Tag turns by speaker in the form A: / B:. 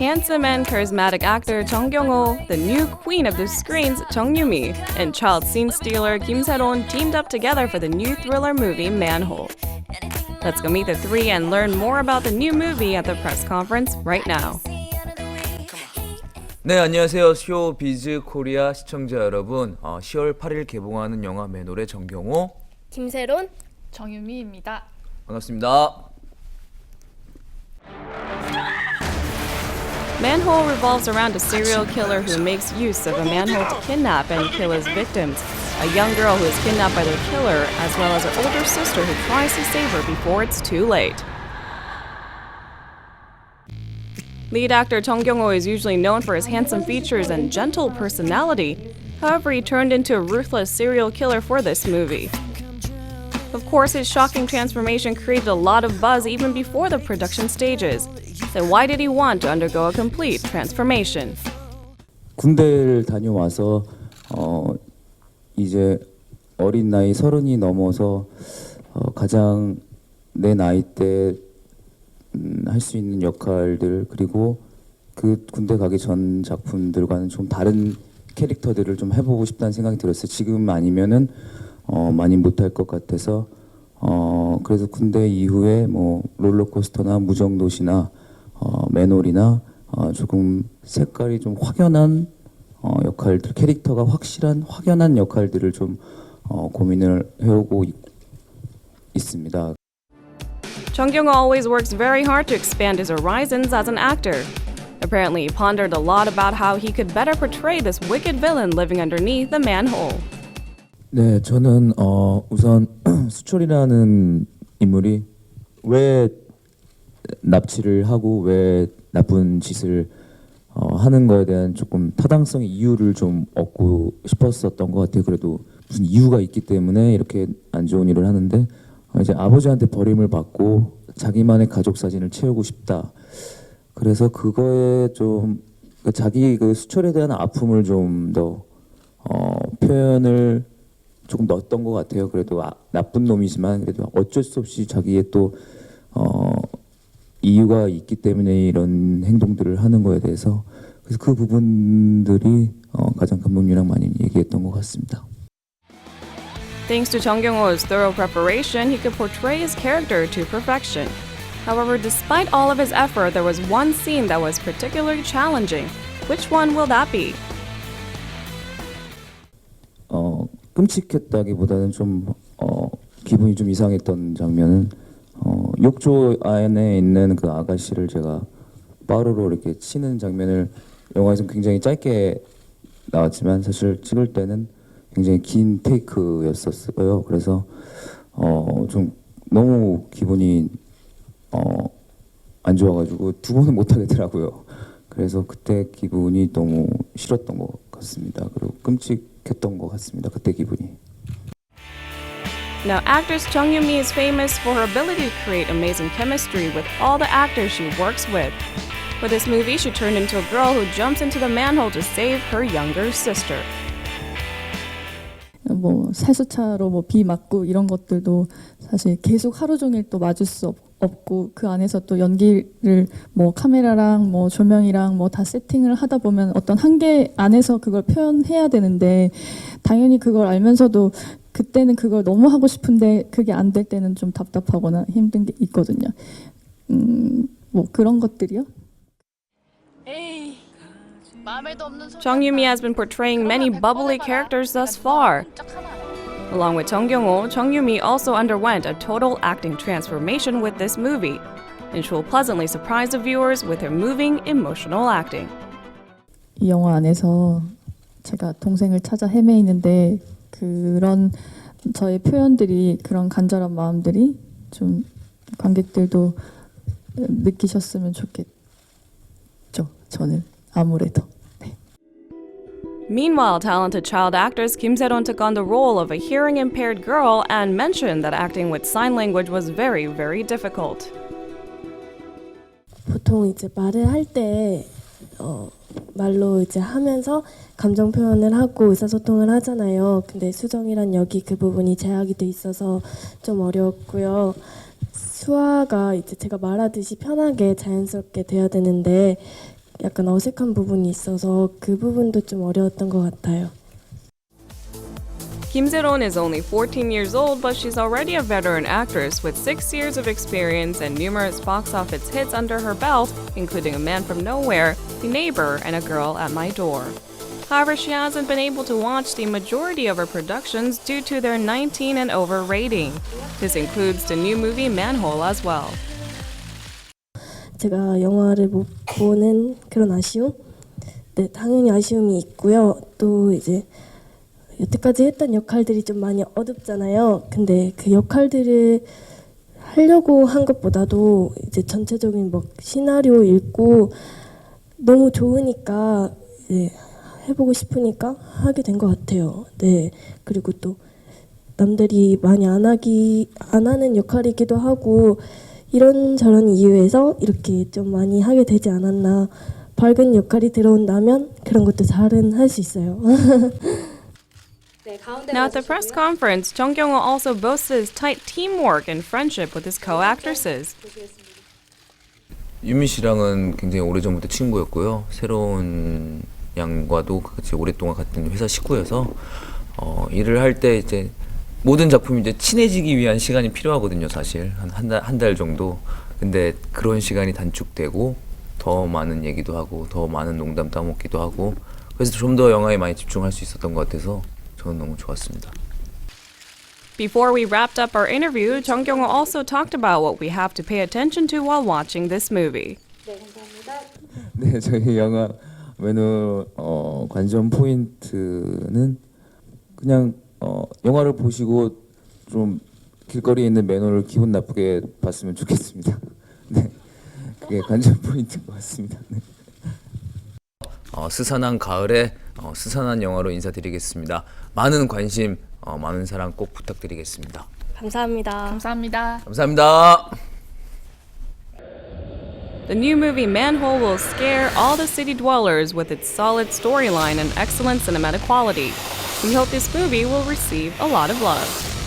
A: Handsome and charismatic actor Jung Kyung-ho, the new queen of the screens Jung Yoo-mi, and child scene stealer Kim Se-ron teamed up together for the new thriller movie Manhole. Let's go meet the three and learn more about the new movie at the press conference right now.
B: 네 안녕하세요 쇼비즈 코리아 시청자 여러분 어, 10월 8일 개봉하는 영화 매놀의 정경호
C: 김세론
D: 정유미입니다.
B: 반갑습니다
A: Manhole revolves around a serial killer who makes use of a manhole to kidnap and kill his victims. A young girl who is kidnapped by their killer, as well as her older sister who tries to save her before it's too late. Lead actor Jung Kyung-ho is usually known for his handsome features and gentle personality. However, he turned into a ruthless serial killer for this movie. Of course, his shocking transformation created a lot of buzz even before the production stages. Then why did he want to undergo a complete transformation?
E: 군대를 다녀와서 어 이제 어린 나이 서른이 넘어서 어 가장 내 나이 때 음, 할수 있는 역할들 그리고 그 군대 가기 전 작품들과는 좀 다른 캐릭터들을 좀 해보고 싶다는 생각이 들었어요. 지금 아니면은 어 많이 못할 것 같아서 어 그래서 군대 이후에 뭐 롤러코스터나 무정도시나 어 매놀이나 어 조금 색깔이 좀 확연한 어, 역할들 캐릭터가 확실한 확연한 역할들을 좀 어, 고민을 해오고 있, 있습니다.
A: Chung always works very hard to expand his horizons as an actor. Apparently, he pondered a lot about how he could better portray this wicked villain living underneath the manhole.
E: 네, 저는 어, 우선 수철이라는 인물이 왜 납치를 하고 왜 나쁜 짓을 어, 하는 거에 대한 조금 타당성의 이유를 좀 얻고 싶었었던 것 같아요. 그래도 무슨 이유가 있기 때문에 이렇게 안 좋은 일을 하는데 어, 이제 아버지한테 버림을 받고 자기만의 가족 사진을 채우고 싶다. 그래서 그거에 좀그 자기 그 수철에 대한 아픔을 좀 더 어, 표현을 조금 넣었던 것 같아요. 그래도 아, 나쁜 놈이지만 그래도 어쩔 수 없이 자기의 또 어, 이유가 있기 때문에 이런 행동들을 하는 거에 대해서 그래서 그 부분들이 어, 가장 감독님이랑 많이 얘기했던 것 같습니다.
A: Thanks to Chung Kyung-ho's thorough preparation, he could portray his character to perfection. However, despite all of his effort, there was one scene that was particularly challenging. Which one will that be?
E: 끔찍했다기보다는 좀 어, 기분이 좀 이상했던 장면은 어, 욕조 안에 있는 그 아가씨를 제가 빠루로 이렇게 치는 장면을 영화에서 굉장히 짧게 나왔지만 사실 찍을 때는 굉장히 긴 테이크였었어요. 그래서 어, 좀 너무 기분이 어, 안 좋아가지고 두 번은 못 하겠더라고요. 그래서 그때 기분이 너무 싫었던 것 같습니다. 그리고 끔찍 했던 것 같습니다. 그때 기분이.
A: Now, actress Chung Yoo-mi is famous for her ability to create amazing chemistry with all the actors she works with. For this movie, she turned into a girl who jumps into the manhole to save her younger sister.
F: 뭐 살수차로 뭐 비 맞고 이런 것들도 사실 계속 하루 종일 또 맞을 수 없, 없고 그 안에서 또 연기를 뭐 카메라랑 뭐 조명이랑 뭐 다 세팅을 하다 보면 어떤 한계 안에서 그걸 표현해야 되는데 당연히 그걸 알면서도 그때는 그걸 너무 하고 싶은데 그게 안 될 때는 좀 답답하거나 힘든 게 있거든요. 음, 뭐 그런 것들이요.
D: 에이, 마음에도 없는 소리.
A: Chung Yoo-mi has been portraying many bubbly characters thus far. Along with Chung Kyung-ho, Chung Yoo-mi also underwent a total acting transformation with this movie, and she will pleasantly surprise the viewers with her moving, emotional acting.
F: 이 영화 안에서 제가 동생을 찾아 헤매이는데 그런 저의 표현들이 그런 간절한 마음들이 좀 관객들도 느끼셨으면 좋겠죠. 저는 아무래도.
A: Meanwhile, talented child actress Kim Se-ron took on the role of a hearing impaired girl and mentioned that acting with sign language was very, very difficult.
C: 보통 이제 말을 할때 어, 말로 이제 하면서 감정 표현을 하고 의사소통을 하잖아요. 근데 수정이란 여기 그 부분이 제약이 돼 있어서 좀 어려웠고요. 수화가 이제 제가 말하듯이 편하게 자연스럽게 돼야 되는데 약간 어색한 부분이 있어서 그 부분도 좀 어려웠던 것 같아요.
A: Kim Se-ron is only 14 years old, but she's already a veteran actress with six years of experience and numerous box office hits under her belt, including A Man from Nowhere, The Neighbor, and A Girl at My Door. However, she hasn't been able to watch the majority of her productions due to their 19 and over rating. This includes the new movie Manhole as well.
C: 제가 영화를 못 보는 그런 아쉬움? 네, 당연히 아쉬움이 있고요. 또 이제 여태까지 했던 역할들이 좀 많이 어둡잖아요. 근데 그 역할들을 하려고 한 것보다도 이제 전체적인 뭐 시나리오 읽고 너무 좋으니까 이제 해보고 싶으니까 하게 된 것 같아요. 네. 그리고 또 남들이 많이 안 하기 안 하는 역할이기도 하고 이런저런 이유에서 이렇게 좀 많이 하게 되지 않았나 밝은 역할이 들어온다면 그런 것도 잘은 할 수 있어요.
A: Now, at the press conference, Jung Kyung-ho also boasted his tight teamwork and friendship with his co-actresses.
B: 유미 씨랑은 굉장히 오래전부터 친구였고요. 새로운 양과도 같이 오랫동안 같은 회사 식구여서 어, 일을 할 때 이제 모든 작품이 이제 친해지기 위한 시간이 필요하거든요, 사실 한 한 달 한 달 정도. 근데 그런 시간이 단축되고 더 많은 얘기도 하고 더 많은 농담 따먹기도 하고 그래서 좀 더 영화에 많이 집중할 수 있었던 것 같아서 저는 너무 좋았습니다.
A: Before we wrapped up our interview, Jung Kyung-ho also talked about what we have to pay attention to while watching this movie.
E: 네, 저희 영화 매너 어, 관전 포인트는 그냥 어, 영화를 보시고 좀 길거리에 있는 매너를 기분 나쁘게 봤으면 좋겠습니다. 네, 그게 관전 포인트인 것 같습니다. 네.
B: 어, 스산한 가을에 어, 스산한 영화로 인사드리겠습니다. 많은 관심, 어, 많은 사랑 꼭 부탁드리겠습니다.
C: 감사합니다.
D: 감사합니다.
B: 감사합니다.
A: The new movie Manhole will scare all the city dwellers with its solid storyline and excellent cinematic quality. We hope this movie will receive a lot of love.